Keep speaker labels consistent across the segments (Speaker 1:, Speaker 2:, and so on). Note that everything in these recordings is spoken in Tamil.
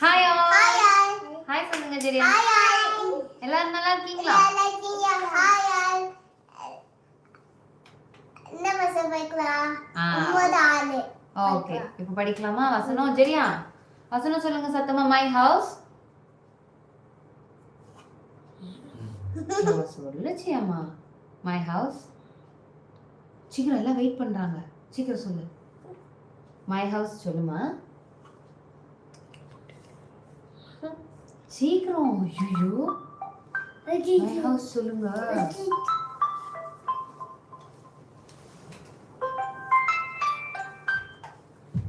Speaker 1: ஹாய் ஹாய் சொல்லுங்க ஜெரியா எல்லாரும் நல்லா இருக்கீங்களா? ஓகே. இப்போ படிக்கலாமா? வசனம் ஜெரியா வசனம் சொல்லுங்க சத்தமா. மை ஹவுஸ் சொல்லுச்சியாமா மை ஹவுஸ் சீக்கிரம் எல்லாம் வெயிட் பண்றாங்க. சீக்கிரம் சொல்லு. மை ஹவுஸ் சொல்லுமா? சீக்கிரம். ஐயோ மை ஹவுஸ் சொல்லுங்க.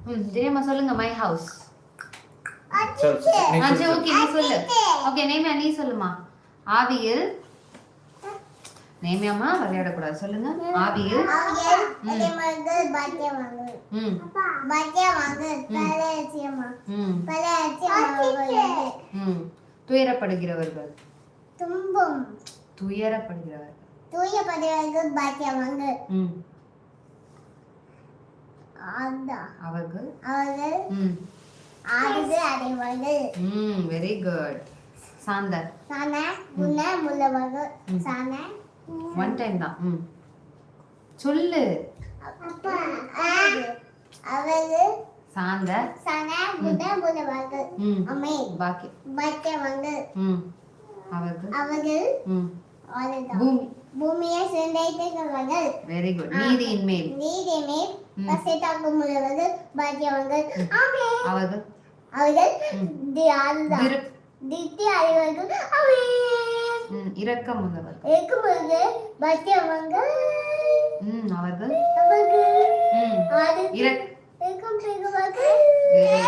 Speaker 1: ம் ஜெரியம்மா சொல்லுங்க மை ஹவுஸ். ஓகே நீ சொல்லு. ஓகே நேமியா நீ சொல்லுமா. ஆவியில் நேமியாமா விளையாடக்கூடாது. சொல்லுங்க. ம். துயரப்படுகிறவர்கள்.
Speaker 2: துன்பம்.
Speaker 1: துயரப்படுகிறவர்கள்.
Speaker 2: தூய பதிவார்கள் பாக்கியவாங்க
Speaker 1: ம்.
Speaker 2: அதான்
Speaker 1: அவர்கள்.
Speaker 2: அவர்கள்.
Speaker 1: ம்.
Speaker 2: ஆறுது அடைவார்கள்.
Speaker 1: ம். Very good. சாந்தர்.
Speaker 2: சான குண முள்ளவர்கள். சான
Speaker 1: ஒன் டைம் தான். ம். சொல்லு.
Speaker 2: அப்பா அவர்கள்
Speaker 1: சாந்தர்
Speaker 2: சான குண முள்ளவர்கள்
Speaker 1: ம்.
Speaker 2: அம்மே.
Speaker 1: பாக்கி
Speaker 2: பாக்கியவாங்க
Speaker 1: ம். அவர்கள்
Speaker 2: அவர்கள்
Speaker 1: ம்.
Speaker 2: அவ்வளவுதான்
Speaker 1: பூமி.
Speaker 2: பூமியை சேர்ந்தைத்தவர்கள்
Speaker 1: வெரி குட் நீதியின் மேல்.
Speaker 2: நீதி மேல். பசைத்தாக்கும் முள்ளவர்கள் பாக்கியவாங்கள் ஆமே
Speaker 1: அவர்கள்
Speaker 2: அவர்கள்
Speaker 1: ம்.
Speaker 2: தி- அதுதான்
Speaker 1: திரு
Speaker 2: திட்டி அறிவார்கள். ஆமே
Speaker 1: ம் இரக்கம்
Speaker 2: பாக்கியவாங்கள்
Speaker 1: ம் அவர்கள்.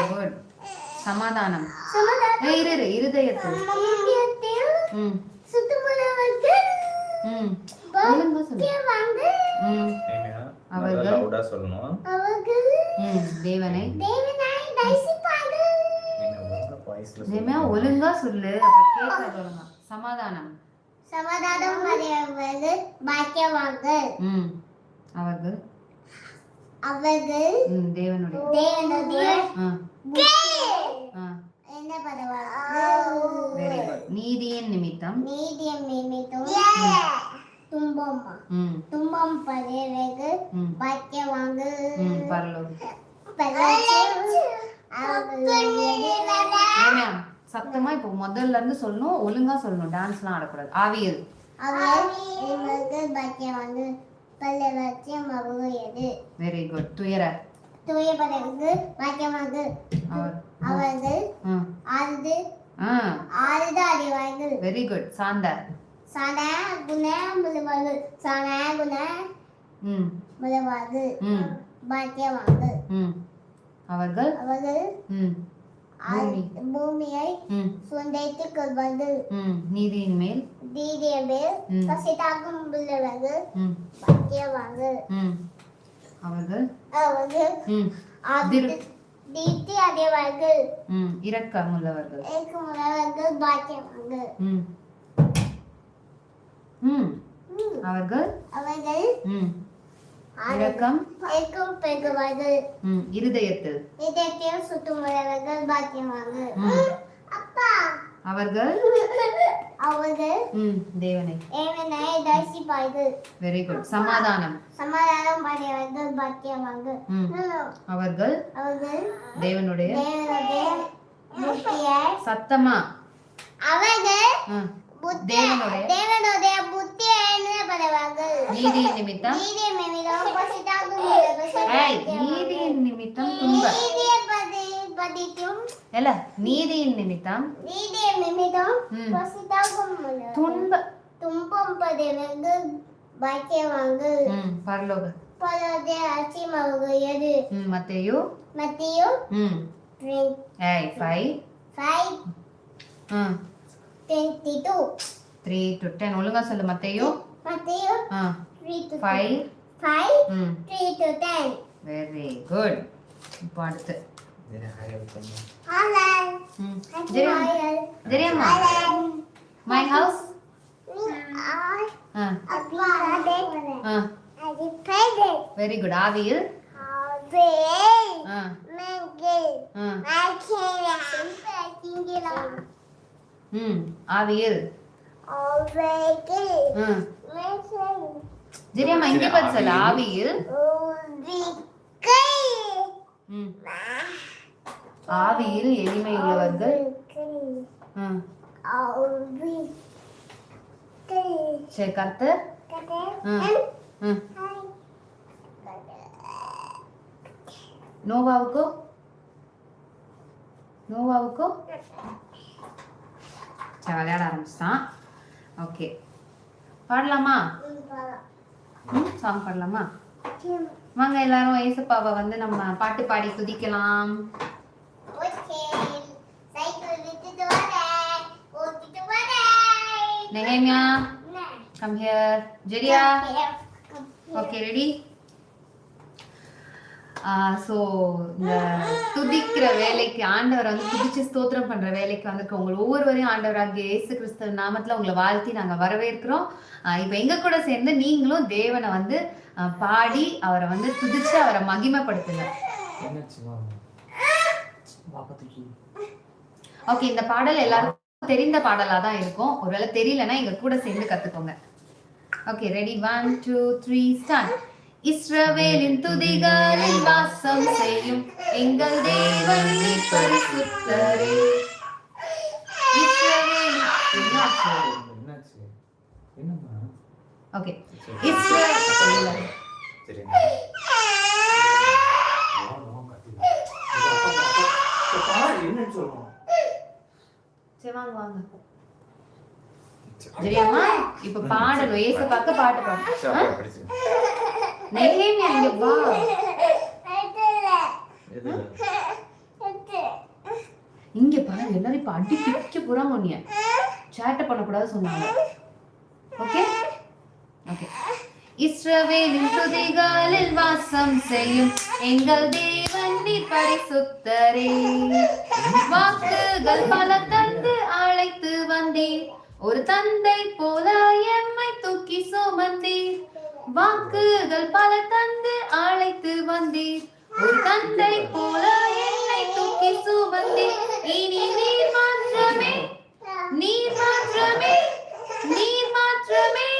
Speaker 2: அவர்கள்.
Speaker 1: சமாதானம். இரு இருதயத்தில். ம்
Speaker 2: சுத்தமுள்ளவர்கள்
Speaker 1: ம் ஒழுங்கா சொல்லு. ம் அவர்கள்.
Speaker 3: லவுடா சொல்லணும்.
Speaker 2: அவர்கள்.
Speaker 1: ம் தேவனை.
Speaker 2: தேவனாய் தரிசிப்பார்கள்
Speaker 3: ஒழுங்கா
Speaker 1: சொல்லு. அப்ப கேட்கறது ஒழுங்கா சமாதானம்.
Speaker 2: சமாதானம் அடையவர்கள் பாக்கியவாங்கள்
Speaker 1: ம். அவர்கள்.
Speaker 2: அவர்கள்
Speaker 1: ம் தேவனுடைய.
Speaker 2: தேவனுடைய என்ன பரவாயில்லை
Speaker 1: வெரி குட் நீதியின் நிமித்தம்.
Speaker 2: நீதியம் நிமித்தம். துன்பம்?
Speaker 1: ம்.
Speaker 2: துன்பம் பதவிக்கு
Speaker 1: ம்.
Speaker 2: பாக்கியவாங்கள்
Speaker 1: ம் பரலோகம். ஏமியா சத்தமா இப்போ முதல்ல இருந்து சொல்லணும் ஒழுங்கா சொல்லணும். டான்ஸ்லாம் ஆடக்கூடாது.
Speaker 2: அவர்களது
Speaker 1: வெரி குட் துயர.
Speaker 2: தூய பாக்கியவாங்கள்
Speaker 1: அவர்.
Speaker 2: அவர்கள்
Speaker 1: ஆ.
Speaker 2: ஆறுது
Speaker 1: ஆ.
Speaker 2: ஆறுது அறிவார்கள்.
Speaker 1: வெரி குட் சாந்தர்
Speaker 2: சன குண முழுவார்கள் சன குண
Speaker 1: ம்.
Speaker 2: முழுவார்கள்
Speaker 1: ம்.
Speaker 2: பாக்கியவாங்கள்
Speaker 1: ம். அவர்கள்.
Speaker 2: அவர்கள் பூமியை கொள்வார்கள்
Speaker 1: ம். நீதியின் மேல்.
Speaker 2: தீதியவே
Speaker 1: ம்.
Speaker 2: பசிதாக்கும் உள்ளவர்கள்
Speaker 1: ம். அவர்கள்.
Speaker 2: அவர்கள் தீர்த்தி அடைவார்கள்.
Speaker 1: இரக்கம் உள்ளவர்கள்.
Speaker 2: ஏற்கும் உள்ளவர்கள்
Speaker 1: ம். அவர்கள்.
Speaker 2: அவர்கள்
Speaker 1: இரக்கம்
Speaker 2: பெறுவார்கள்
Speaker 1: ம் இருதயத்தில்.
Speaker 2: இதயத்தில் பாக்கியவாங்கள்
Speaker 1: ம்.
Speaker 2: அப்பா.
Speaker 1: அவர்கள்?
Speaker 2: அவர்கள்
Speaker 1: ம் தேவனை.
Speaker 2: ஏவனை தரிசிப்பார்கள்
Speaker 1: வெரி குட் சமாதானம்.
Speaker 2: சமாதானம் பாடியவர்கள் பாக்கியவாங்கள்
Speaker 1: ம். அவர்கள்?
Speaker 2: அவர்கள்
Speaker 1: தேவனுடைய
Speaker 2: தேவனுடைய
Speaker 1: சத்தமா?
Speaker 2: அவர்கள்
Speaker 1: தேவனுடைய
Speaker 2: தேவனுடைய புத்தி எண்ணப்படுவார்கள்
Speaker 1: நீதியின் நிமித்தம்
Speaker 2: நீதியின்
Speaker 1: நிமித்தம் நீதியின் நிமித்தம் துன்ப. ಎಲ್ಲ
Speaker 2: ನೀದಿಯ ನಿಮಿತ್ತ
Speaker 1: ನೀದಿಯ
Speaker 2: ನಿಮಿತ್ತ ಪ್ರಸಿದ್ಧಾಗುಮ್ಮನ
Speaker 1: துன்ப.
Speaker 2: துன்பம் பதவிக்கு பாக்கியவாங்க
Speaker 1: ಪರಲೋಕ ಪರಲೋಕದ
Speaker 2: ಅಸೀಮವಾಗುವುದು
Speaker 1: ಮತ್ತೆಯು ಮತ್ತೆಯು ಹ್ಮ್
Speaker 2: ಏಯ್
Speaker 1: ಫೈ
Speaker 2: ಫೈ 22
Speaker 1: 3 to 10 ஒழுங்கா சொல்லு மத்தேயோ
Speaker 2: மத்தேயோ 5
Speaker 1: 5
Speaker 2: 3 to 10
Speaker 1: வெரி குட் இப்போ அடுத்து My house.
Speaker 2: Uh.
Speaker 1: Uh.
Speaker 2: Very good.
Speaker 1: Avil. Avil. Uh.
Speaker 2: Mangil.
Speaker 1: Uh. I
Speaker 2: can't.
Speaker 1: ம் ஆவியில் இங்க
Speaker 3: சரி,
Speaker 1: பார்த்து சொல்லு
Speaker 3: ஆவியில்.
Speaker 1: ஆவியில் எளிமை உள்ளவர்கள். சரி கர்த்தர். ம் ம். நோவாவுக்கோ? நோவாவுக்கோ? சரி விளையாட ஆரம்பிச்சிட்டான். ஓகே பாடலாமா? ம் சாங் பாடலாமா? வாங்க எல்லாரும் ஏசப்பாவை வந்து நம்ம பாட்டு பாடி துதிக்கலாம் Nehemiah come here Jeriah. Okay ready so இந்த துதிக்கிற வேலைக்கு ஆண்டவர் வந்து துதிச்சு ஸ்தோத்திரம் பண்ற வேலைக்கு வந்திருக்க உங்கள் ஒவ்வொருவரையும் ஆண்டவராகிய இயேசு கிறிஸ்துவ நாமத்துல உங்களை வாழ்த்தி நாங்க வரவேற்கிறோம். இப்போ எங்க கூட சேர்ந்து நீங்களும் தேவனை வந்து பாடி அவரை வந்து துதிச்சு அவரை மகிமைப்படுத்துங்க. ஓகே இந்த பாடல் எல்லாருக்கும் தெரிந்த பாடலா தான் இருக்கும். ஒருவேளை தெரியலன்னா எங்க கூட சேர்ந்து கத்துக்கோங்க. Okay ready one two three start இஸ்ரவேலின் துதிகளில் வாசம் செய்யும் எங்கள் தேவன் நீ பரிசுத்தரே ஓகே. இஸ்ரவேல்.
Speaker 3: சரி
Speaker 1: வாங்க வாங்க. சரியாம்மா இப்ப பாடணும் ஏச பார்க்க பாட்டு பாடு.
Speaker 3: அப்பா, படிச்சு.
Speaker 1: நெகேமியா இங்க வா இங்க பாரு எல்லாரும் இப்ப அடி பிடிக்க போறாங்க உன்னைய. சேட்டை பண்ணக்கூடாது சொன்னாங்க. ஓகே ஓகே இஸ்ரவேலின் துதிகளில் வாசம் செய்யும் எங்கள் தேவன் நீ பரிசுத்தரே. வாக்குகள் பல தந்து அழைத்து வந்தேன் ஒரு தந்தை போல எம்மை தூக்கி சுமந்தீர். வாக்குகள் பல தந்து அழைத்து வந்தீர் ஒரு தந்தை போல என்னை தூக்கி சுமந்தீர் இனி நீர் மாற்றமே நீர் மாற்றமே நீர் மாற்றமே.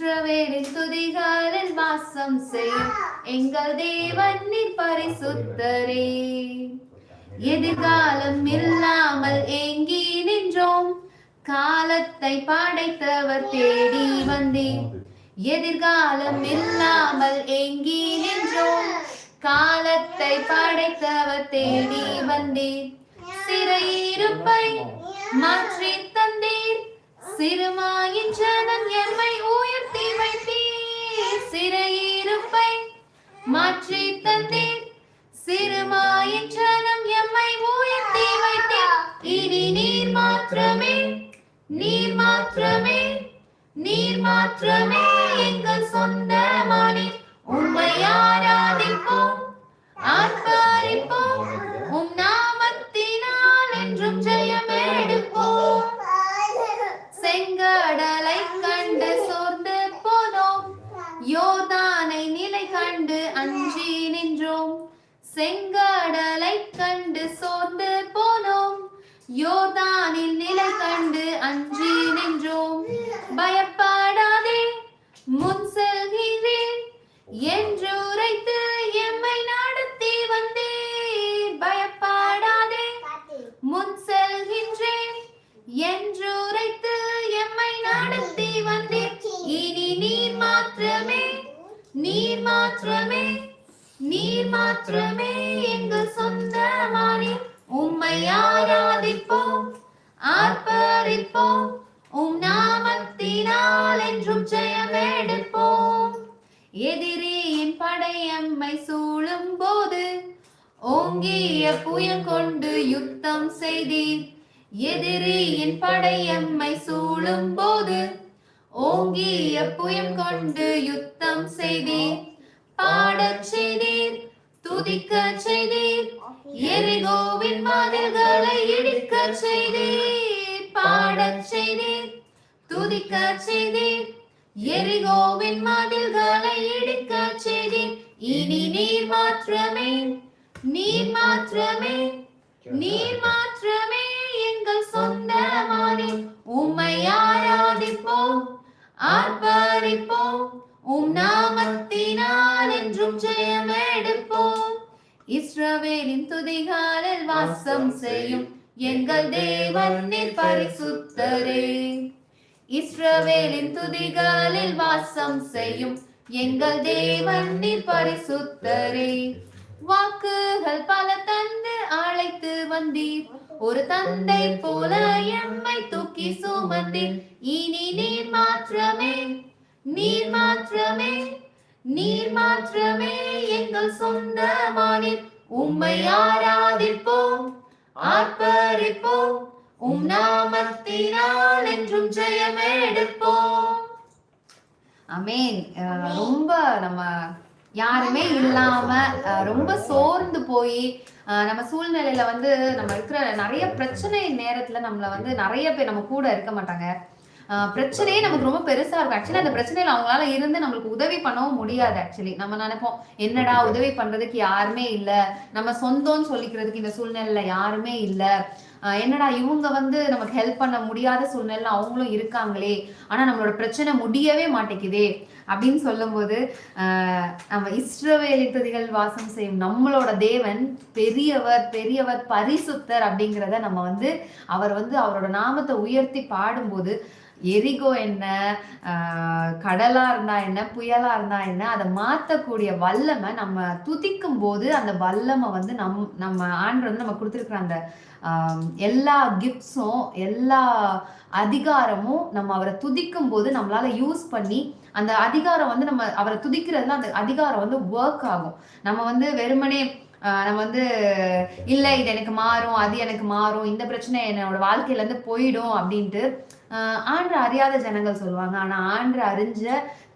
Speaker 1: இஸ்ரவேலின் துதிகளில் வாசம் செய்யும் எங்கள் தேவன் நீர் பரிசுத்தரே. எதிர்காலம் இல்லாமல் ஏங்கி நின்றோம். காலத்தை படைத்தவர் தேடி வந்தேன் எதிர்காலம் இல்லாமல் ஏங்கி நின்றோம். காலத்தை படைத்தவர் தேடி வந்தேன் சிறையிருப்பை மாற்றி தந்தேன் சிறுமாயின் ஜனம் எம்மை உயர்த்த நடத்தி இனி நீர் மாத்திரமே நீர் மாத்திரமே நீர் மாத்திரமே எங்கள் சொந்தமானி. உம்மை ஆராதிப்போம் ஆர்ப்பரிப்போம் உம் நாமத்தினால் என்றும் ஜெயமெடுப்போம். எதிரியின் படையம்மை சூழும் போது ஓங்கிய புயம் கொண்டு யுத்தம் செய்தீர். எதிரியின் படையம்மை சூழும் போது ஓங்கி எப்புயம் கொண்டு யுத்தம் செய்தீர். பாடச் செய்தீர் துதிக்க செய்தீர். எரிகோவின் மதில்களை இடிக்க செய்தீர். பாடச் செய்தீர் துதிக்க செய்தீர். எரிகோவின் மதில்களை இடிக்க செய்தீர். இனி நீர் மாற்றமே நீர் மாற்றமே நீர் மாற்றமே. எங்கள் சொந்தமானே உம்மை ஆராதிப்போம். ஆர்ப்பரிப்போம். உம் நாமத்தினால் என்றும் ஜெயமெடுப்போம். இஸ்ரவேலின் துதிகாலில் வாசம் செய்யும் எங்கள் தேவன் நீர் பரிசுத்தரே. இஸ்ரவேலின் துதிகாலில் வாசம் செய்யும் எங்கள் தேவன் நீர் பரிசுத்தரே. வாக்குகள் பல தந்து அழைத்து வந்தீர். ஒரு தந்தை போல எம்மை தூக்கி சுமந்தீர் இனி நீர் மாற்றமே நீர் மாற்றமே நீர் மாற்றமே எங்கள் சொந்தமானீர் உம்மை ஆராதிப்போம் ஆர்ப்பரிப்போம் உம் நாமத்தினால் என்றும் ஜெயமெடுப்போம். அமேன் அஹ் ரொம்ப நம்ம யாருமே இல்லாம ரொம்ப சோர்ந்து போய் நம்ம சூழ்நிலையில வந்து நம்ம இருக்கிற நிறைய பிரச்சனை நேரத்துல நம்மள வந்து நிறைய பேர் நம்ம கூட இருக்க மாட்டாங்க. பிரச்சனையே நமக்கு ரொம்ப பெருசா இருக்கும். ஆக்சுவலி அந்த பிரச்சனையில அவங்களால இருந்து நம்மளுக்கு உதவி பண்ணவும் முடியாது ஆக்சுவலி நம்ம நினைப்போம் என்னடா உதவி பண்றதுக்கு யாருமே இல்ல. நம்ம சொந்தம்னு சொல்லிக்கிறதுக்கு இந்த சூழ்நிலையில யாருமே இல்ல. என்னடா இவங்க வந்து நமக்கு ஹெல்ப் பண்ண முடியாத சூழ்நிலையில அவங்களும் இருக்காங்களே. ஆனா நம்மளோட பிரச்சனை முடியவே மாட்டேங்குதே. அப்படின்னு சொல்லும்போது ஆஹ் நம்ம இஸ்ரவேலின் துதிகள் வாசம் செய்யும் நம்மளோட தேவன் பெரியவர் பெரியவர் பரிசுத்தர் அப்படிங்கிறத நம்ம வந்து அவர் வந்து அவரோட நாமத்தை உயர்த்தி பாடும்போது எரிகோ என்ன கடலாக கடலா இருந்தா என்ன புயலா இருந்தா என்ன அதை மாத்தக்கூடிய வல்லமை நம்ம துதிக்கும் போது அந்த வல்லமை வந்து நம் நம்ம ஆண்டு வந்து நம்ம கொடுத்துருக்குற அந்த எல்லா கிஃப்ட்ஸும் எல்லா அதிகாரமும் நம்ம அவரை துதிக்கும் போது நம்மளால யூஸ் பண்ணி அந்த அதிகாரம் வந்து நம்ம அவரை துதிக்கிறதுல அந்த அதிகாரம் வந்து ஒர்க் ஆகும். நம்ம வந்து வெறுமனே நம்ம வந்து இல்லை இது எனக்கு மாறும் அது எனக்கு மாறும் இந்த பிரச்சனை என்னோட வாழ்க்கையிலேருந்து போயிடும் அப்படின்ட்டு ஆண்டு அறியாத ஜனங்கள் சொல்லுவாங்க. ஆனா ஆண்டு அறிஞ்ச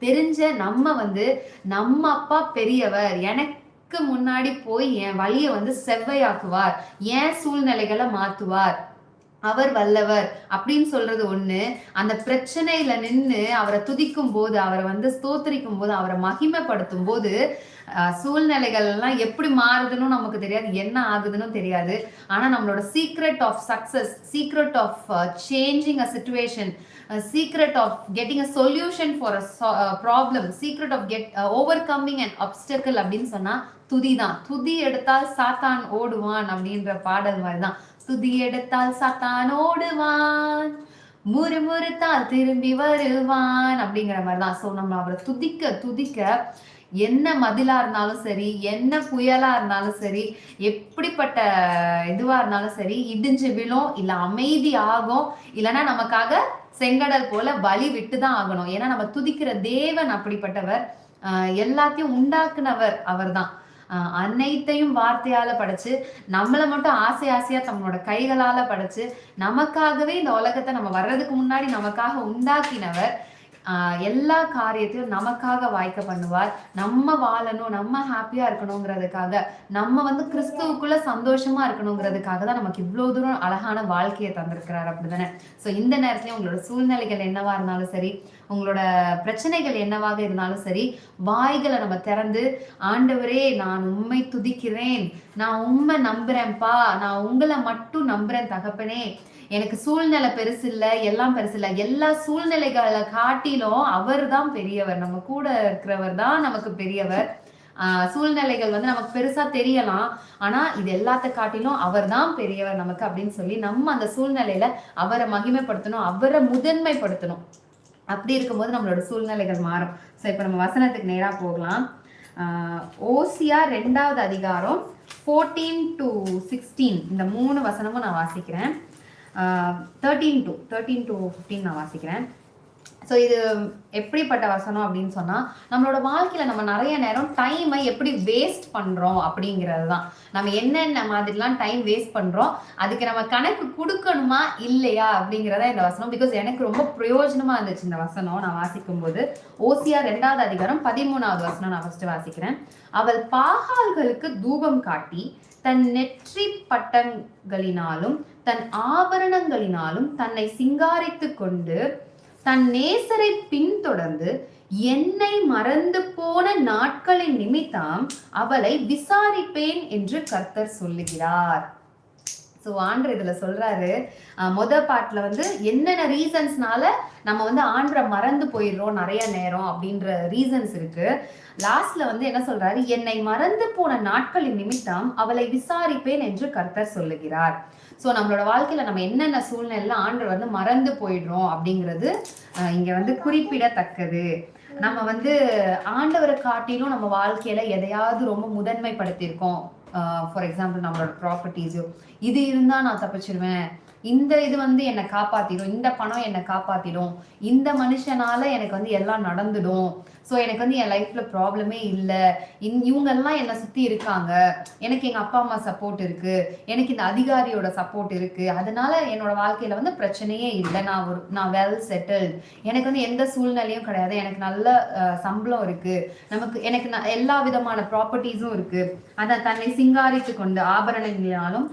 Speaker 1: தெரிஞ்ச நம்ம வந்து நம்ம அப்பா பெரியவர் எனக்கு முன்னாடி போய் என் வழியை வந்து செவ்வையாக்குவார் என் சூழ்நிலைகளை மாத்துவார். அவர் வல்லவர் அப்படின்னு சொல்றது ஒண்ணு. அந்த பிரச்சனையில நின்று அவரை துதிக்கும் போது அவரை வந்து ஸ்தோத்தரிக்கும் போது அவரை மகிமைப்படுத்தும் போது சூழ்நிலைகள் எல்லாம் எப்படி மாறுதுன்னு நமக்கு தெரியாது. என்ன ஆகுதுன்னு தெரியாது. ஆனா நம்மளோட secret of success secret of changing a situation secret of getting a solution for a problem secret of get over coming and obstacle அப்படின்னு சொன்னா துதி தான் துதி எடுத்தால் சாத்தான் ஓடுவான் அப்படின்ற பாடல் மாதிரி தான் துதி எடுத்தால் சாத்தான் ஓடுவான். முறுமுறுத்தால் திரும்பி வருவான் அப்படிங்கிற மாதிரி தான் ஸோ நம்ம அவரை துதிக்க துதிக்க என்ன மதிலா இருந்தாலும் சரி என்ன புயலா இருந்தாலும் சரி எப்படிப்பட்ட இதுவா இருந்தாலும் சரி இடிஞ்சு விழும் இல்ல அமைதி ஆகும் இல்லைன்னா நமக்காக செங்கடல் போல வழி விட்டுதான் ஆகணும். ஏன்னா நம்ம துதிக்கிற தேவன் அப்படிப்பட்டவர் ஆஹ் எல்லாத்தையும் உண்டாக்குனவர் அவர்தான். அனைத்தையும் வார்த்தையால படைச்சு நம்மளை மட்டும் ஆசை ஆசையா தம்மளோட கைகளால படைச்சு நமக்காகவே இந்த உலகத்தை நம்ம வர்றதுக்கு முன்னாடி நமக்காக உண்டாக்கினவர் எல்லா காரியத்தையும் நமக்காக வாய்க்க பண்ணுவார். நம்ம வாழணும் நம்ம ஹாப்பியா இருக்கணுங்கிறதுக்காக நம்ம வந்து கிறிஸ்துவுக்குள்ள சந்தோஷமா இருக்கணுங்கிறதுக்காக தான் நமக்கு இவ்வளவு தூரம் அழகான வாழ்க்கையை தந்திருக்கிறார் அப்படிதானே. ஸோ இந்த நேரத்துல உங்களோட சூழ்நிலைகள் என்னவா இருந்தாலும் சரி உங்களோட பிரச்சனைகள் என்னவாக இருந்தாலும் சரி வாய்களை நம்ம திறந்து ஆண்டவரே நான் உண்மை துதிக்கிறேன். நான் உண்மை நம்புறேன்ப்பா. நான் உங்களை மட்டும் நம்புறேன் தகப்பனே. எனக்கு சூழ்நிலை பெருசு இல்ல எல்லாம் பெருசு இல்ல. எல்லா சூழ்நிலைகளை காட்டிலும் அவர் தான் பெரியவர். நம்ம கூட இருக்கிறவர் தான் நமக்கு பெரியவர். சூழ்நிலைகள் வந்து நமக்கு பெருசா தெரியலாம். ஆனா இது எல்லாத்த காட்டிலும் அவர் தான் பெரியவர் நமக்கு அப்படின்னு சொல்லி நம்ம அந்த சூழ்நிலையில அவரை மகிமைப்படுத்தணும் அவரை முதன்மைப்படுத்தணும். அப்படி இருக்கும்போது நம்மளோட சூழ்நிலைகள் மாறும். ஸோ இப்போ நம்ம வசனத்துக்கு நேரா போகலாம். ஓசியா ரெண்டாவது அதிகாரம் ஃபோர்டீன் டு சிக்ஸ்டீன் இந்த மூணு வசனமும் நான் வாசிக்கிறேன். Thirteen to thirteen to fifteen நான் வாசிக்கிறேன். ஸோ இது எப்படிப்பட்ட வசனம் அப்படின்னு சொன்னால் நம்மளோட வாழ்க்கையில் நம்ம நிறைய நேரம் டைமை எப்படி வேஸ்ட் பண்ணுறோம் அப்படிங்கிறது தான். நம்ம என்னென்ன மாதிரிலாம் டைம் வேஸ்ட் பண்ணுறோம் அதுக்கு நம்ம கணக்கு கொடுக்கணுமா இல்லையா அப்படிங்கிறத இந்த வசனம். பிகாஸ் எனக்கு ரொம்ப பிரயோஜனமாக இருந்துச்சு இந்த வசனம் நான் வாசிக்கும் போது ஓசியா ரெண்டாவது அதிகாரம் பதிமூணாவது வசனம் நான் ஃபஸ்ட்டு வாசிக்கிறேன். அவள் பாகால்களுக்கு தூபம் காட்டி தன் நெற்றி பட்டங்களினாலும் தன் ஆபரணங்களினாலும் தன்னை சிங்காரித்து கொண்டு தன் நேசரை பின்தொடர்ந்து என்னை மறந்து போன நாட்களின் நிமித்தம் அவளை விசாரிப்பேன் என்று கர்த்தர் சொல்லுகிறார். ஸோ ஆண்டர் இதில் சொல்கிறாரு மொத பாட்டில் வந்து என்னென்ன ரீசன்ஸ்னால நம்ம வந்து ஆண்டரை மறந்து போயிடுறோம் நிறைய நேரம் அப்படின்ற ரீசன்ஸ் இருக்கு. லாஸ்ட்ல வந்து என்ன சொல்றாரு என்னை மறந்து போன நாட்களின் நிமித்தம் அவளை விசாரிப்பேன் என்று கர்த்தர் சொல்லுகிறார். ஸோ நம்மளோட வாழ்க்கையில நம்ம என்னென்ன சூழ்நிலையில ஆண்டு வந்து மறந்து போயிடுறோம் அப்படிங்கிறது அஹ், இங்க வந்து குறிப்பிடத்தக்கது. நம்ம வந்து ஆண்டவரை காட்டிலும் நம்ம வாழ்க்கையில எதையாவது ரொம்ப முதன்மைப்படுத்தியிருக்கோம். ஃபார் எக்ஸாம்பிள் நம்மளோட ப்ராப்பர்ட்டிஸோ இது இருந்தா நான் தப்பிச்சிருவேன். இந்த இது வந்து என்னை காப்பாத்திடும் இந்த பணம் என்னை காப்பாத்திடும் இந்த மனுஷனால எனக்கு வந்து எல்லாம் நடந்துடும். ஸோ எனக்கு வந்து என் லைஃப்ல ப்ராப்ளமே இல்லை. இன் இவங்கெல்லாம் என்னை சுத்தி இருக்காங்க. எனக்கு எங்க அப்பா அம்மா சப்போர்ட் இருக்கு. எனக்கு இந்த அதிகாரியோட சப்போர்ட் இருக்கு. அதனால என்னோட வாழ்க்கையில வந்து பிரச்சனையே இல்லை. நான் ஒரு நான் வெல் செட்டில் எனக்கு வந்து எந்த சூழ்நிலையும் கிடையாது. எனக்கு நல்ல சம்பளம் இருக்கு. நமக்கு எனக்கு ந- எல்லா விதமான ப்ராப்பர்ட்டிஸும் இருக்கு. அதை தன்னை சிங்காரித்து கொண்டு ஆபரணங்களினாலும்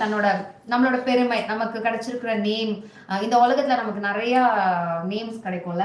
Speaker 1: தன்னோட நம்மளோட பெருமை நமக்கு கிடைச்சிருக்கிற நேம் இந்த உலகத்துல நமக்கு நிறைய நேம்ஸ் கிடைக்கும்ல.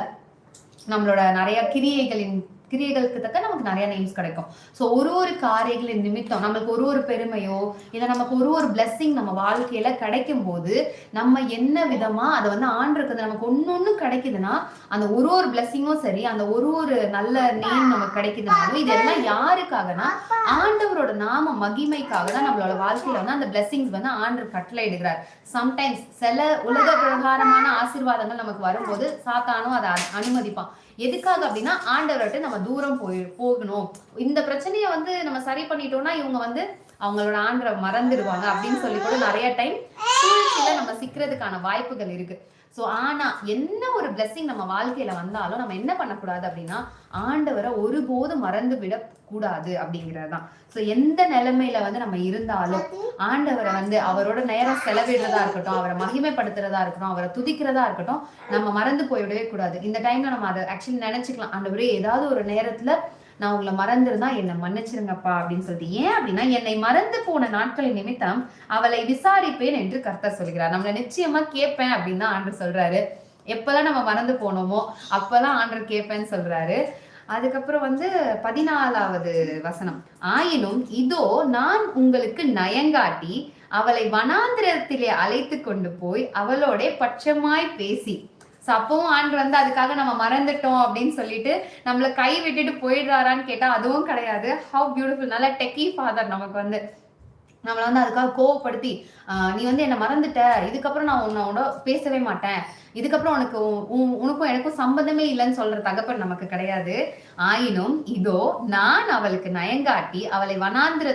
Speaker 1: நம்மளோட நிறைய கிரியைகளின் கிரியைகளுக்கு தக்க நமக்கு நிறைய நேம்ஸ் கிடைக்கும். ஸோ ஒரு ஒரு காரியங்களின் நிமித்தம் நம்மளுக்கு ஒரு ஒரு பெருமையோ இல்லை நமக்கு ஒரு ஒரு blessing நம்ம வாழ்க்கையில கிடைக்கும் போது நம்ம என்ன விதமா அதை வந்து ஆண்டிருக்கிறது நமக்கு ஒண்ணு ஒன்று கிடைக்குதுன்னா அந்த ஒரு ஒரு பிளெஸ்ஸிங்கும் சரி அந்த ஒரு ஒரு நல்ல நேம் நமக்கு கிடைக்குதுனாலும் இதெல்லாம் யாருக்காகனா ஆண்டவரோட நாம மகிமைக்காக தான் நம்மளோட வாழ்க்கையில வந்து அந்த blessings வந்து ஆண்டவர் கட்டளை இடுகிறார். சம்டைம்ஸ் சில உலக பிரகாரமான ஆசீர்வாதங்கள் நமக்கு வரும்போது சாத்தானும் அதை அனுமதிப்பான். எதுக்காக அப்படின்னா ஆண்டவர்கிட்ட நம்ம தூரம் போய் போகணும். இந்த பிரச்சனையை வந்து நம்ம சரி பண்ணிட்டோம்னா இவங்க வந்து அவங்களோட ஆண்டரை மறந்துடுவாங்க அப்படின்னு சொல்லி கூட நிறைய டைம் சூழ்ச்சியில நம்ம சிக்கிறதுக்கான வாய்ப்புகள் இருக்கு. ஸோ ஆனா என்ன ஒரு blessing நம்ம வாழ்க்கையில வந்தாலும் நம்ம என்ன பண்ணக்கூடாது அப்படின்னா ஆண்டவரை ஒருபோதும் மறந்து விடக்கூடாது அப்படிங்கிறது தான் ஸோ எந்த நிலைமையில வந்து நம்ம இருந்தாலும் ஆண்டவரை வந்து அவரோட நேரம் செலவிடுறதா இருக்கட்டும் அவரை மகிமைப்படுத்துறதா இருக்கட்டும் அவரை துதிக்கிறதா இருக்கட்டும் நம்ம மறந்து போய்விடவே கூடாது. இந்த டைம்ல நம்ம அதை ஆக்சுவலி நினைச்சுக்கலாம். ஆண்டவரே ஏதாவது ஒரு நேரத்துல நான் உங்களை மறந்துருந்தா என்னை மன்னிச்சிருங்கப்பா அப்படின்னு சொல்லிட்டு ஏன் அப்படின்னா என்னை மறந்து போன நாட்களின் நிமித்தம் அவளை விசாரிப்பேன் என்று கர்த்தர் சொல்கிறார். நம்மளை நிச்சயமா கேட்பேன் அப்படின்னு தான் ஆண்டு சொல்றாரு. எப்பெல்லாம் நம்ம மறந்து போனோமோ அப்பெல்லாம் ஆண்டு கேட்பேன்னு சொல்றாரு. அதுக்கப்புறம் வந்து பதினாலாவது வசனம். ஆயினும் இதோ நான் உங்களுக்கு நயங்காட்டி அவளை வனாந்திரத்திலே அழைத்து கொண்டு போய் அவளோட பட்சமாய் பேசி ஸோ அப்பவும் ஆண்டு வந்து அதுக்காக நம்ம மறந்துட்டோம் அப்படின்னு சொல்லிட்டு நம்மளை கை விட்டுட்டு போயிடுறாரான்னு கேட்டால் அதுவும் கிடையாது. ஹவ் பியூட்டிஃபுல் நல்ல டெக்கி ஃபாதர் நமக்கு வந்து. நம்மளை வந்து அதுக்காக கோவப்படுத்தி நீ வந்து என்னை மறந்துட்ட. இதுக்கப்புறம் நான் உன்னோட பேசவே மாட்டேன். இதுக்கப்புறம் உனக்கு உ- உனக்கும் எனக்கும் சம்பந்தமே இல்லைன்னு சொல்ற தகப்பன் நமக்கு கிடையாது. ஆயினும் இதோ நான் அவளுக்கு நயங்காட்டி அவளை வனாந்திர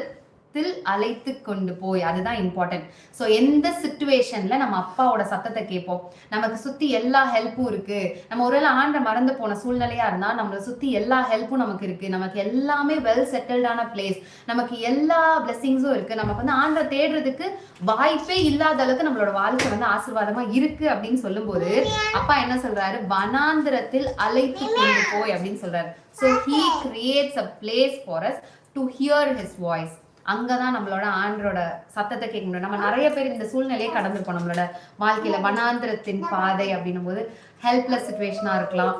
Speaker 1: சத்தத்தில் அழைத்து கொண்டு போய் அதுதான் இம்பார்ட்டன்ட் ஸோ எந்த சுச்சுவேஷன்ல நம்ம அப்பாவோட சத்தத்தை கேட்போம்? நமக்கு சுத்தி எல்லா ஹெல்ப்பும் இருக்கு. நம்ம ஒருவேளை ஆண்ட மறந்து போன சூழ்நிலையா இருந்தா நம்மளை சுத்தி எல்லா ஹெல்ப்பும் நமக்கு இருக்கு. நமக்கு எல்லாமே வெல் செட்டில்டான பிளேஸ் நமக்கு எல்லா பிளெஸிங்ஸும் இருக்கு. நமக்கு வந்து ஆண்டை தேடுறதுக்கு வாய்ப்பே இல்லாத அளவுக்கு நம்மளோட வாழ்க்கை வந்து ஆசீர்வாதமா இருக்கு அப்படின்னு சொல்லும்போது அப்பா என்ன சொல்றாரு? வனாந்திரத்தில் அழைத்து கொண்டு போய் அப்படின்னு சொல்றாரு. So he creates a place for us to hear his voice அங்கதான் நம்மளோட ஆண்டரோட சத்தத்தை கேட்க முடியும். நம்ம நிறைய பேர் இந்த சூழ்நிலையே கடந்திருப்போம். நம்மளோட வாழ்க்கையில வனாந்திரத்தின் பாதை அப்படின்னும் போது ஹெல்ப்லெஸ் சுச்சுவேஷனாக இருக்கலாம்.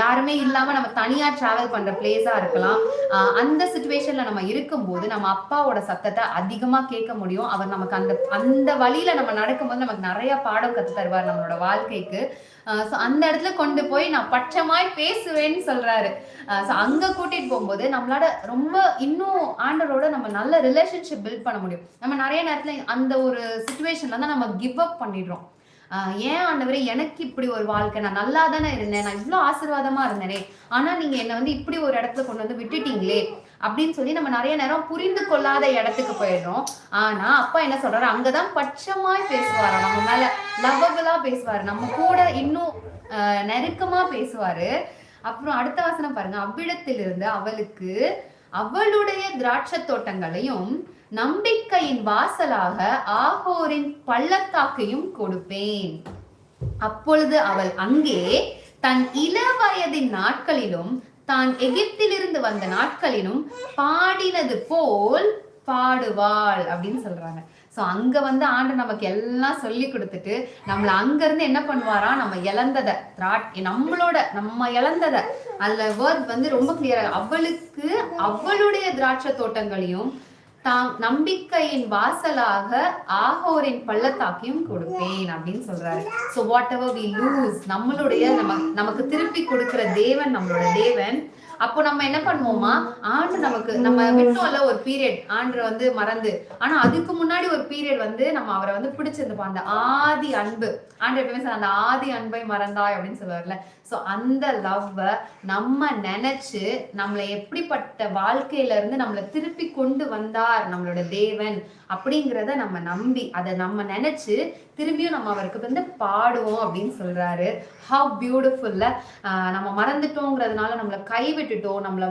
Speaker 1: யாருமே இல்லாமல் நம்ம தனியாக ட்ராவல் பண்ணுற பிளேஸாக இருக்கலாம். அந்த சுச்சுவேஷனில் நம்ம இருக்கும்போது நம்ம அப்பாவோட சத்தத்தை அதிகமாக கேட்க முடியும். அவர் நமக்கு அந்த அந்த வழியில் நம்ம நடக்கும்போது நமக்கு நிறைய பாடம் கற்று தருவார் நம்மளோட வாழ்க்கைக்கு. ஸோ அந்த இடத்துல கொண்டு போய் நான் பட்சமாய் பேசுவேன்னு சொல்கிறாரு ஸோ அங்கே கூட்டிகிட்டு போகும்போது நம்மளால ரொம்ப இன்னும் ஆண்டரோட நம்ம நல்ல ரிலேஷன்ஷிப் பில்ட் பண்ண முடியும். நம்ம நிறைய நேரத்தில் அந்த ஒரு சுச்சுவேஷனில் தான் நம்ம கிவ் அப் பண்ணிடுறோம். ஏன் ஆண்டவரே எனக்கு இப்படி ஒரு வாழ்க்கை நான் நல்லா தானே இருந்தேன் நான் இவ்வளோ ஆசீர்வாதமா இருந்தேனே ஆனா நீங்க என்னை வந்து இப்படி ஒரு இடத்துல கொண்டு வந்து விட்டுட்டீங்களே அப்படின்னு சொல்லி நம்ம நிறைய நேரம் புரிந்து கொள்ளாத இடத்துக்கு போயிடுறோம். ஆனா அப்பா என்ன சொல்றாரு? அங்கதான் பட்சமாய் பேசுவாரு நம்ம மேல லவ்வபிளா பேசுவாரு நம்ம கூட இன்னும் நெருக்கமா பேசுவாரு. அப்புறம் அடுத்த வசனம் பாருங்க. அவ்விடத்திலிருந்து அவளுக்கு அவளுடைய திராட்சை தோட்டங்களையும் நம்பிக்கையின் வாசலாக ஆகோரின் பள்ளத்தாக்கையும் கொடுப்பேன். அப்பொழுது அவள் அங்கே தன் இள வயதின் நாட்களிலும் தான் எகிப்திலிருந்து வந்த நாட்களிலும் பாடினது போல் பாடுவாள் அப்படின்னு சொல்றாங்க. சோ அங்க வந்து ஆண்டு நமக்கு எல்லாம் சொல்லி கொடுத்துட்டு நம்மள அங்க இருந்து என்ன பண்ணுவாரா? நம்ம இழந்ததை திராட் நம்மளோட நம்ம இழந்ததை. அதுல வேர்ட் வந்து ரொம்ப கிளியரா அவளுக்கு அவளுடைய திராட்சை தோட்டங்களையும் தாம் நம்பிக்கையின் வாசலாக ஆகோரின் பள்ளத்தாக்கையும் கொடுப்பேன் அப்படின்னு சொல்றாரு. So whatever we lose நம்மளுடைய நம்ம நமக்கு திருப்பி கொடுக்கிற தேவன் நம்மளோட தேவன். அப்போ நம்ம என்ன பண்ணுவோமா? ஆண்டு நமக்கு நம்ம விட்டோம்ல ஒரு பீரியட் ஆண்டு வந்து மறந்து. ஆனா அதுக்கு முன்னாடி ஒரு பீரியட் வந்து நம்ம அவரை வந்து பிடிச்சிருந்தப்போம் அந்த ஆதி அன்பு. ஆண்டு எப்பவுமே அந்த ஆதி அன்பை மறந்தாய் அப்படின்னு சொல்லுவார்ல. ஸோ அந்த லவ்வை நம்ம நினைச்சு நம்மளை எப்படிப்பட்ட வாழ்க்கையில இருந்து நம்மளை திருப்பி கொண்டு வந்தார் நம்மளோட தேவன் அப்படிங்கிறத நம்ம நம்பி அதை நம்ம நினைச்சு திரும்பியும் நம்ம அவருக்கு வந்து பாடுவோம் அப்படின்னு சொல்றாரு. ஹவ் பியூட்டிஃபுல்ல நம்ம மறந்துட்டோங்கிறதுனால நம்மளை கைவிட்டுட்டோம் நம்மளை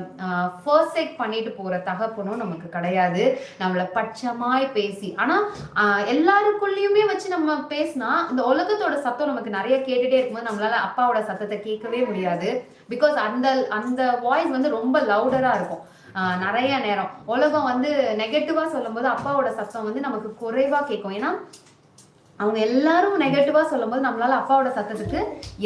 Speaker 1: ஃபர்ஸ்ட் பண்ணிட்டு போற தகப்பனும் நமக்கு கிடையாது. நம்மளை பட்சமாய் பேசி ஆனா எல்லாருக்குள்ளேயுமே எல்லாருக்குள்ளயுமே வச்சு நம்ம பேசினா இந்த உலகத்தோட சத்தம் நமக்கு நிறைய கேட்டுட்டே இருக்கும்போது நம்மளால அப்பாவோட சத்தத்தை கேட்கவே முடியாது. பிகாஸ் அந்த அந்த வாய்ஸ் வந்து ரொம்ப லவுடரா இருக்கும். ஆஹ் நிறைய நேரம். உலகம் வந்து நெகட்டிவா சொல்லும்போது அப்பாவோட சத்தம் வந்து நமக்கு குறைவா கேட்கும். ஏன்னா அவங்க எல்லாரும் நெகட்டிவா சொல்லும்போது நம்மளால அப்பாவோட சத்தத்துக்கு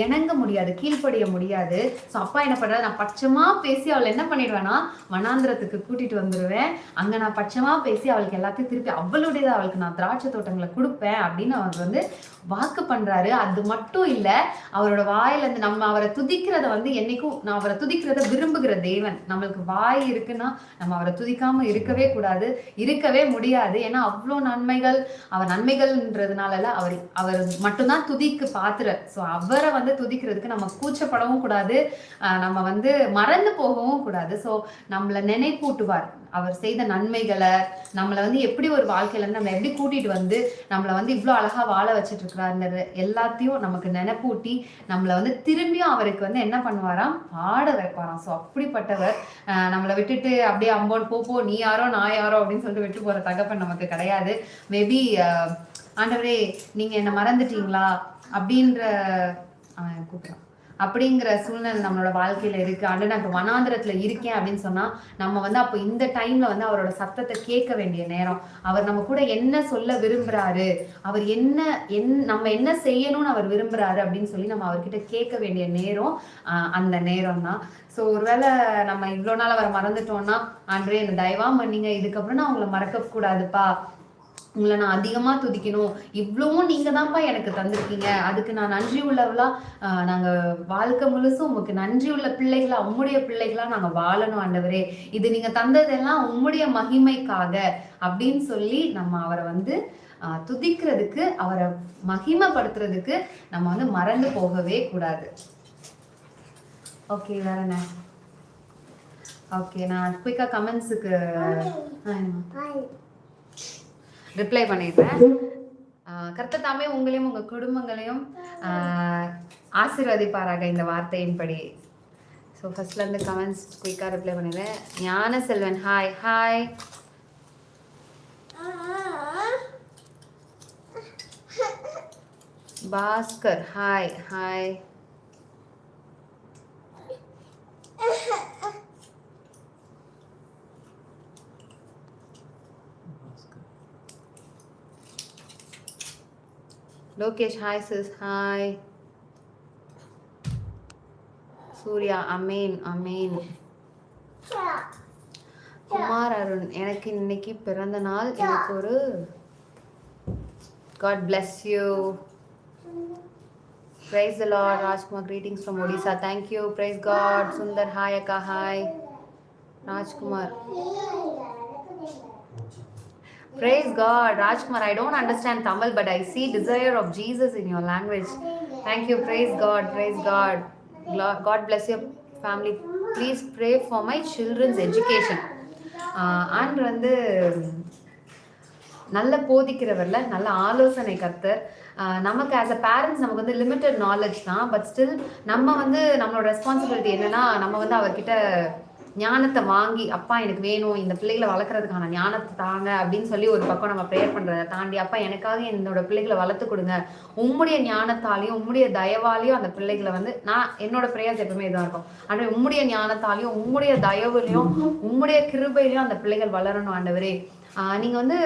Speaker 1: இணங்க முடியாது கீழ்ப்படிய முடியாது. ஸோ அப்பா என்ன பண்றாரு? நான் பட்சமா பேசி அவளை என்ன பண்ணிடுவேன்னா வனாந்திரத்துக்கு கூட்டிட்டு வந்துடுவேன் அங்க நான் பட்சமா பேசி அவளுக்கு எல்லாத்தையும் திருப்பி அவளுடையது அவளுக்கு நான் திராட்சை தோட்டங்களை கொடுப்பேன் அப்படின்னு அவர் வந்து வாக்கு பண்றாரு. அது மட்டும் இல்ல அவரோட வாயில இருந்து நம்ம அவரை துதிக்கிறத வந்து என்னைக்கும் நான் அவரை துதிக்கிறத விரும்புகிற தேவன். நம்மளுக்கு வாய் இருக்குன்னா நம்ம அவரை துதிக்காம இருக்கவே கூடாது இருக்கவே முடியாது. ஏன்னா அவ்வளோ நன்மைகள் அவர் நன்மைகள்ன்றதுனால அவர் அவர் மட்டும்தான் துதிக்கு பாத்திரர் ஸோ அவரை வந்து துதிக்கிறதுக்கு நம்ம கூச்சப்படவும் கூடாது. ஆஹ் நம்ம வந்து மறந்து போகவும் கூடாது. ஸோ நம்மளை நினைப்பூட்டுவார். அவர் செய்த நன்மைகளை நம்மளை வந்து எப்படி ஒரு வாழ்க்கையில இருந்து எப்படி கூட்டிட்டு வந்து நம்மளை வந்து இவ்வளோ அழகா வாழ வச்சுட்டு இருக்கிறாருன்றது எல்லாத்தையும் நமக்கு நினைப்பூட்டி நம்மளை வந்து திரும்பியும் அவருக்கு வந்து என்ன பண்ணுவாராம்? பாட வைப்பாராம். ஸோ அப்படிப்பட்டவர் ஆஹ் நம்மளை விட்டுட்டு அப்படியே அம்போன் போ நீ யாரோ நான் யாரோ அப்படின்னு சொல்லிட்டு விட்டு போற தகப்பன் நமக்கு கிடையாது. மேபி ஆண்டவரே நீங்க என்ன மறந்துட்டீங்களா? அப்படின்ற அவன் கூப்பிடுறான். அப்படிங்கிற சூழ்நிலை நம்மளோட வாழ்க்கையில இருக்கு. ஆண்டு நான் இப்போ வனாந்திரத்துல இருக்கேன் அப்படின்னு சொன்னா நம்ம வந்து அப்போ இந்த டைம்ல வந்து அவரோட சத்தத்தை கேட்க வேண்டிய நேரம். அவர் நம்ம கூட என்ன சொல்ல விரும்புறாரு? அவர் என்ன என் நம்ம என்ன செய்யணும்னு அவர் விரும்புறாரு அப்படின்னு சொல்லி நம்ம அவர்கிட்ட கேட்க வேண்டிய நேரம் அந்த நேரம் தான். ஸோ ஒருவேளை நம்ம இவ்வளோ நாள் அவரை மறந்துட்டோம்னா ஆண்டரே என்ன தயவா பண்ணீங்க இதுக்கப்புறம் நான் உங்களை மறக்க கூடாதுப்பா உங்களை நான் அதிகமாக துதிக்கணும். இவ்வளவும் நீங்கள் தான்ப்பா எனக்கு தந்திருக்கீங்க. அதுக்கு நான் நன்றி உள்ளவளா நாங்கள் வாழ்க்கை முழுசும் உங்களுக்கு நன்றி உள்ள பிள்ளைகளா உம்முடைய பிள்ளைகளாக நாங்கள் வாழணும் ஆண்டவரே. இது நீங்கள் தந்ததெல்லாம் உம்முடைய மகிமைக்காக அப்படின்னு சொல்லி நம்ம அவரை வந்து துதிக்கிறதுக்கு அவரை மகிமைப்படுத்துறதுக்கு நம்ம வந்து மறந்து போகவே கூடாது. ஓகே வேற என்ன? ஓகே நான் குயிக்காக கமெண்ட்ஸுக்கு ரிப்ளை பண்ணிடுறேன். ஆஹ் தாமே உங்களையும் உங்கள் குடும்பங்களையும் ஆசீர்வதிப்பாராக இந்த வார்த்தையின்படி. ஸோ ஃபஸ்ட்லேருந்து கமெண்ட்ஸ் குயிக்காக ரிப்ளை பண்ணிடுறேன். Gnanaselvan hi hi Bhaskar hi hi Lokesh hi sis hi Surya amen amen Kumar Arun எனக்கு இன்னைக்கு பிறந்த நாள். எனக்கு ஒரு god bless you praise the lord. Rajkumar greetings from Odisha thank you. Praise god. Sundar hi அக்கா hi Rajkumar Praise God. Rajkumar, I don't understand Tamil, but I see desire of Jesus in your language. Thank you. Praise God. Praise God. Glo- God bless your family. Please pray for my children's education. And வந்து நல்ல போதிக்கிறவர்ல நல்ல ஆலோசனை கர்த்தர் ஆஹ் நமக்கு ஆஸ் அ பேரண்ட்ஸ் நமக்கு வந்து லிமிட்டட் நாலேஜ் தான் பட் ஸ்டில் நம்ம வந்து நம்மளோட ரெஸ்பான்சிபிலிட்டி என்னன்னா நம்ம வந்து அவர்கிட்ட ஞானத்தை வாங்கி அப்பா எனக்கு வேணும் இந்த பிள்ளைகளை வளர்க்குறதுக்கான ஞானத்தை தாங்க அப்படின்னு சொல்லி ஒரு பக்கம் நம்ம ப்ரேயர் பண்ணுறதை தாண்டி அப்பா எனக்காக என்னோட பிள்ளைகளை வளர்த்து கொடுங்க. உம்முடைய ஞானத்தாலையும் உம்முடைய தயவாலையும் அந்த பிள்ளைகளை வந்து நான் என்னோட ப்ரேயர்ஸ் எப்பவுமே இதாக இருக்கும். ஆனால் உம்முடைய ஞானத்தாலையும் உம்முடைய தயவுலையும் உம்முடைய கிருபையிலையும் அந்த பிள்ளைகள் வளரணும் ஆண்டவரே. நீங்கள் நீங்க வந்து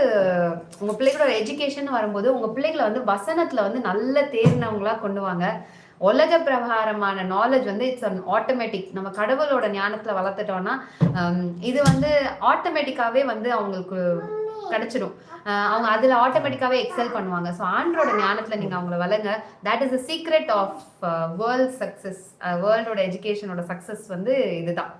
Speaker 1: உங்க பிள்ளைகளோட எஜுகேஷன் வரும்போது உங்க பிள்ளைகளை வந்து வசனத்துல வந்து நல்ல தேர்னவங்களா கொண்டு வாங்க. உலக பிரகாரமான நாலேஜ் வந்து இட்ஸ் அன் ஆட்டோமேட்டிக் நம்ம கடவுளோட ஞானத்துல வளர்த்துட்டோம்னா um, இது வந்து ஆட்டோமேட்டிக்காவே வந்து அவங்களுக்கு கிடைச்சிடும் அவங்க அதுல ஆட்டோமேட்டிக்காவே எக்ஸல் பண்ணுவாங்க. ஸோ ஆண்டரோட ஞானத்துல நீங்க அவங்கள வளங்க that is a secret of world success வேர்ல்டோட எஜுகேஷனோட சக்சஸ் வந்து இதுதான்.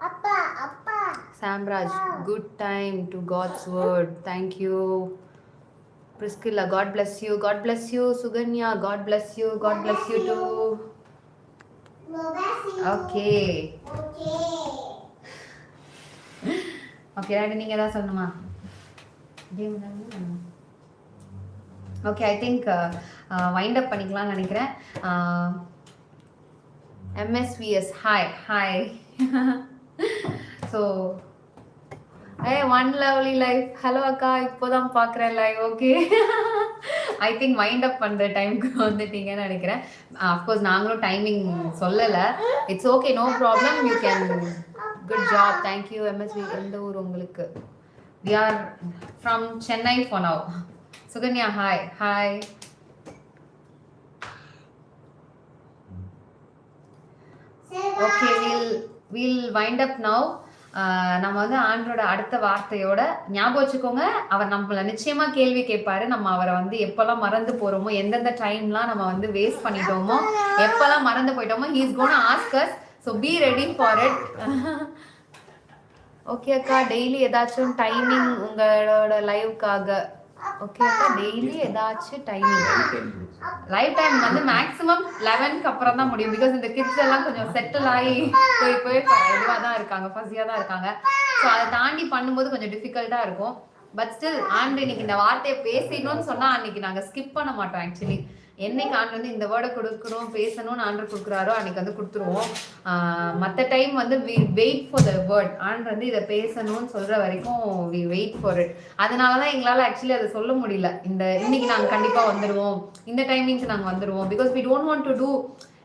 Speaker 2: அப்பா அப்பா
Speaker 1: Samraj good time to god's word thank you Priscilla god bless you god bless you Sukanya god bless you god bless you too
Speaker 2: okay
Speaker 1: okay Rani நீங்கள் தான் சொல்லணுமா okay I think wind up பண்ணிக்கலாம்னு நினைக்கிறேன் MSVS hi hi so A one lovely life hello அக்கா. இப்போதான் பார்க்குறேன் live okay I think mind up பண்ணுற டைமுக்கு வந்துட்டீங்கன்னு நினைக்கிறேன். அஃப்கோர்ஸ் நாங்களும் டைமிங் சொல்லலை. It's okay no problem you can good job thank you MSV எந்த ஊர் உங்களுக்கு? We are from Chennai for now Sukanya hi hi okay will will wind up now நம்ம வந்து ஆண்டோட அடுத்த வார்த்தையோட ஞாபகம் வச்சுக்கோங்க. அவர் நம்மள நிச்சயமா கேள்வி கேட்பாரு. நம்ம அவரை வந்து எப்பெல்லாம் மறந்து போறோமோ எந்தெந்த டைம்லாம் நம்ம வந்து வேஸ்ட் பண்ணிட்டோமோ எப்பெல்லாம் மறந்து போயிட்டோமோ he's gonna ask her so be ready for it okay அக்கா டெய்லி ஏதாச்சும் டைமிங் உங்களோட லைவ்க்காக ஓகே அக்கா டெய்லி ஏதாச்சும் டைமிங் லைஃப் டைம் வந்து மேக்ஸிமம் லெவன்க்கு அப்புறம் தான் முடியும். பிகாஸ் இந்த கிட்ஸ் எல்லாம் கொஞ்சம் செட்டில் ஆகி போய் போய் இதுவாக தான் இருக்காங்க ஃபஸியாக தான் இருக்காங்க. ஸோ அதை தாண்டி பண்ணும்போது கொஞ்சம் டிஃபிகல்ட்டாக இருக்கும். பட் ஸ்டில் ஆண்டு இன்னைக்கு இந்த வார்த்தையை பேசிடணும்னு சொன்னால் அன்னைக்கு நாங்கள் ஸ்கிப் பண்ண மாட்டோம் ஆக்சுவலி என்னைக்கு ஆண்டு வந்து இந்த வேர்டை கொடுக்குறோம் பேசணும்னு ஆண்டு கொடுக்குறாரோ அன்னைக்கு வந்து கொடுத்துருவோம். மற்ற டைம் வந்து we wait for the word ஆண்டு வந்து இதை பேசணும்னு சொல்கிற வரைக்கும் வி வெயிட் ஃபார் இட் அதனால தான் எங்களால் ஆக்சுவலி அதை சொல்ல முடியல. இந்த இன்னைக்கு நாங்கள் கண்டிப்பாக வந்துடுவோம் இந்த டைமிங்ஸ் நாங்கள் வந்துடுவோம் because we don't want to do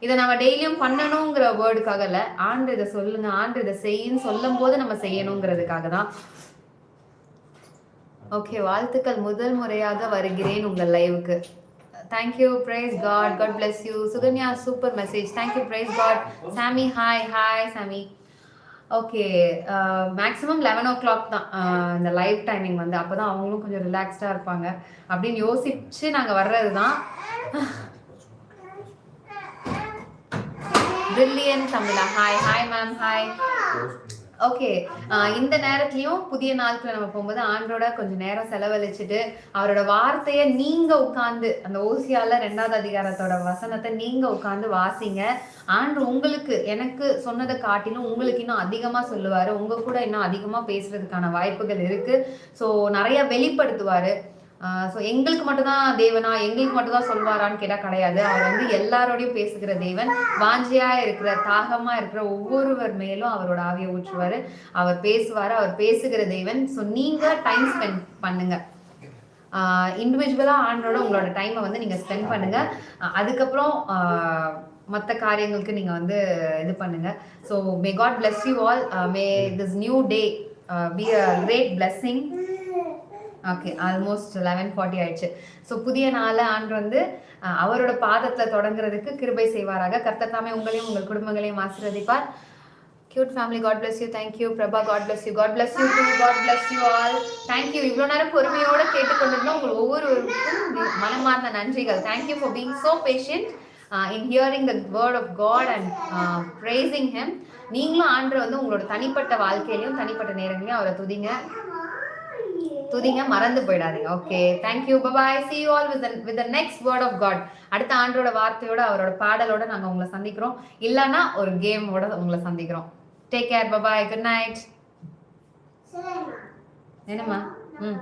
Speaker 1: இதை நம்ம டெய்லியும் பண்ணணுங்கிற வேர்டுக்காக இல்லை. ஆண்டு இதை சொல்லுங்க ஆண்டு இதை செய்யுன்னு சொல்லும் போது நம்ம செய்யணுங்கிறதுக்காக தான் ஓகே வாழ்த்துக்கள். முதல் முறையாக வருகிறேன் உங்கள் லைவுக்கு thank you praise god god bless you Sukanya super message thank you praise god Sami hi hi Sami okay maximum eleven o'clock தான். இந்த லைவ் டைமிங் வந்து அப்போ தான் அவங்களும் கொஞ்சம் ரிலாக்ஸ்டாக இருப்பாங்க. அப்படின்னு யோசிச்சு நாங்கள் வர்றது தான் பிரில்லியன் தமிழா hi hi ma'am hi okay இந்த நேரத்துலயும் புதிய நாட்களை நம்ம போகும்போது ஆண்டோட கொஞ்சம் நேரம் செலவழிச்சுட்டு அவரோட வார்த்தையை நீங்க உட்கார்ந்து அந்த ஓசியால ரெண்டாவது அதிகாரத்தோட வசனத்தை நீங்க உட்கார்ந்து வாசிங்க. ஆண்டு உங்களுக்கு எனக்கு சொன்னதை காட்டிலும் உங்களுக்கு இன்னும் அதிகமா சொல்லுவாரு. உங்க கூட இன்னும் அதிகமா பேசுறதுக்கான வாய்ப்புகள் இருக்கு. ஸோ நிறைய வெளிப்படுத்துவாரு. ஸோ எங்களுக்கு மட்டும்தான் தேவனா? எங்களுக்கு மட்டும்தான் சொல்வாரான்னு கேட்டால் கிடையாது. அவர் வந்து எல்லாரோடையும் பேசுகிற தேவன். வாஞ்சியா இருக்கிற தாகமா இருக்கிற ஒவ்வொருவர் மேலும் அவரோட ஆவியை ஊற்றுவார். அவர் பேசுவார் அவர் பேசுகிற தேவன். ஸோ நீங்க டைம் ஸ்பெண்ட் பண்ணுங்க. இண்டிவிஜுவலாக ஆண்டோட உங்களோட டைமை வந்து நீங்கள் ஸ்பெண்ட் பண்ணுங்க. அதுக்கப்புறம் மற்ற காரியங்களுக்கு நீங்கள் வந்து இது பண்ணுங்க. So may god bless you all may this new day be a great blessing okay almost eleven forty ஆயிடுச்சு. ஸோ புதிய நாள ஆண்டு வந்து அவரோட பாதத்தில் தொடங்குறதுக்கு கிருபை செய்வாராக. கர்த்தர் தாமே உங்களையும் உங்கள் குடும்பங்களையும் ஆசீர்வதிப்பார். Cute family god bless you thank you Prabha god bless you god bless you too god bless you all thank you இவ்வளோ நேரம் பொறுமையோடு கேட்டுக்கொண்டிருந்தோம். உங்கள் ஒவ்வொருவருக்கும் மனமார்ந்த நன்றிகள். Thank you for being so patient in hearing the word of god and praising him நீங்களும் ஆண்டு வந்து உங்களோட தனிப்பட்ட வாழ்க்கையிலையும் தனிப்பட்ட நேரங்களையும் அவரை துதிங்க. துதிங்க மறந்து போயிடாதீங்க. Okay thank you bye bye see you all with with next word of god அடுத்த ஆண்டோட வார்த்தையோட அவரோட பாடலோட நாங்க உங்களை சந்திக்கிறோம். இல்லைன்னா ஒரு கேமோட உங்களை சந்திக்கிறோம். Take care bye bye good night என்னம்மா? ம்.